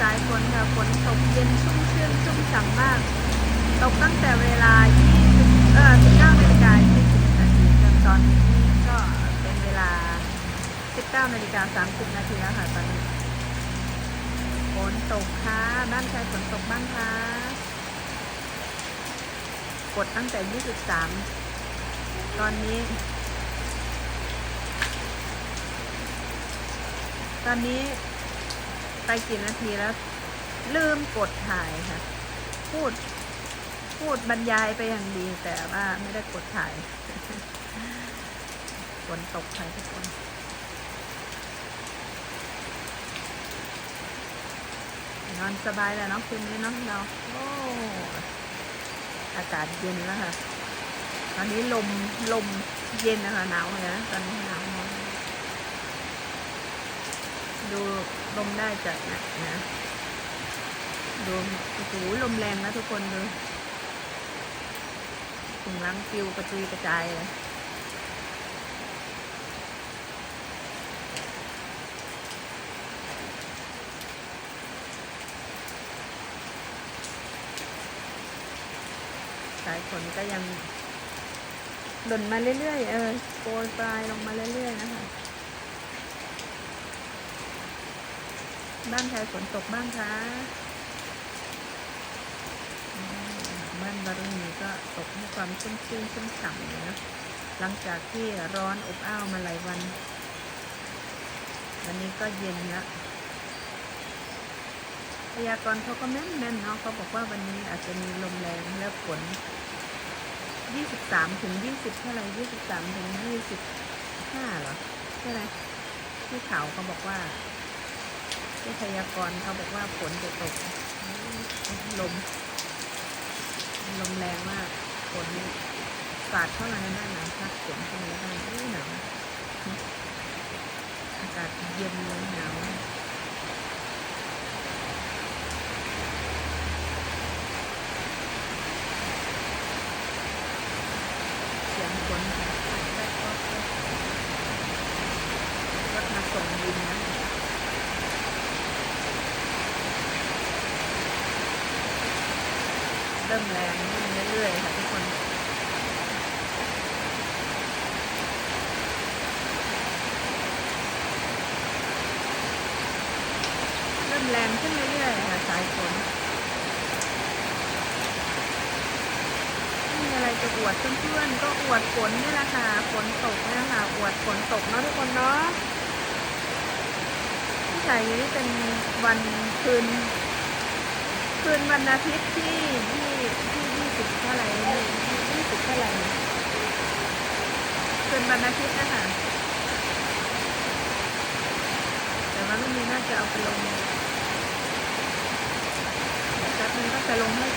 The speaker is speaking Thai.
สายฝนค่ะฝนตกเย็นชุ่มชื่นชุ่มฉ่ำมาก ตกตั้งแต่เวลา 20 เออ19นาฬิกา20นาทีจนตอนนี้ก็เป็นเวลา 19นาฬิกา30นาทีแล้วค่ะตอนนี้ฝนตกค่ะบ้านใครฝนตกบ้างคะกดตั้งแต่ 23 ตอนนี้ ตอนนี้ ไปกี่นาทีแล้ว ลืมกดถ่ายค่ะ พูด พูดบรรยายไปอย่างดีแต่ว่าไม่ได้กดถ่ายฝนตกค่ะทุกคนนอนสบายแล้วเนาะคืนนี้เนาะเราโอ้อากาศเย็นแล้วค่ะ ตอนนี้ลมลมเย็นนะคะหนาวเลยนะตอนนี้หนาวมาก ดูลมได้จากไหนะดูโอ้โหลมแรงนะทุกคนดูถุงล้างปิวกระจุยกระจายเลยสายฝนก็ยังหล่นมาเรื่อยๆ เออโปรยปลายลงมาเรื่อยๆ นะคะ บ้านใครฝนตกบ้างคะบ้านบารุณีก็ตกให้ความชุ่มชื่นชุ่มฉ่ำเลยนะหลังจากที่ร้อนอบอ้าวมาหลายวัน วันนี้ก็เย็นล้วพยากรณ์เขาก็แม่นแม่นๆเนาะเขาบอกว่าวันนี้อาจจะมีลมแรงและฝน23ถึง20เท่าไหร่23ถึง25เหรอใช่ไหมที่เขาเขาบอกว่า ที่พยากรณ์เขาบอกว่าฝนจะตก ลม ลมแรงมากฝนสาดเข้ามาในบ้านหลังพักฝนเข้ามาในบ้รู้หนาวอากาศเย็นเลยหนาวเสียงฝนค่ะรถมาส่งดินนะ เริ่มแรงขึ้นเรื่อยๆค่ะทุกคนเริ่มแรงขึ้นเรื่อยๆค่ะสายฝนไม่มีอะไรจะอวดเพื่อนๆก็อวดฝนนี่แหละค่ะฝนตกนี่ยค่ะอวดฝนตกเนาะทุกคนเนาะที่ถ่ายนี่เป็นวันคืน คืนวันอาทิตย์ที่ที่ที่ยี่สิบเท่าไหร่ยี่สิบเท่าไหร่คืนวันอาทิตย์นะคะแต่ว่าไม่มีน่าจะเอาไปลงเดี๋ยวแป๊บนึงก็จะลงให้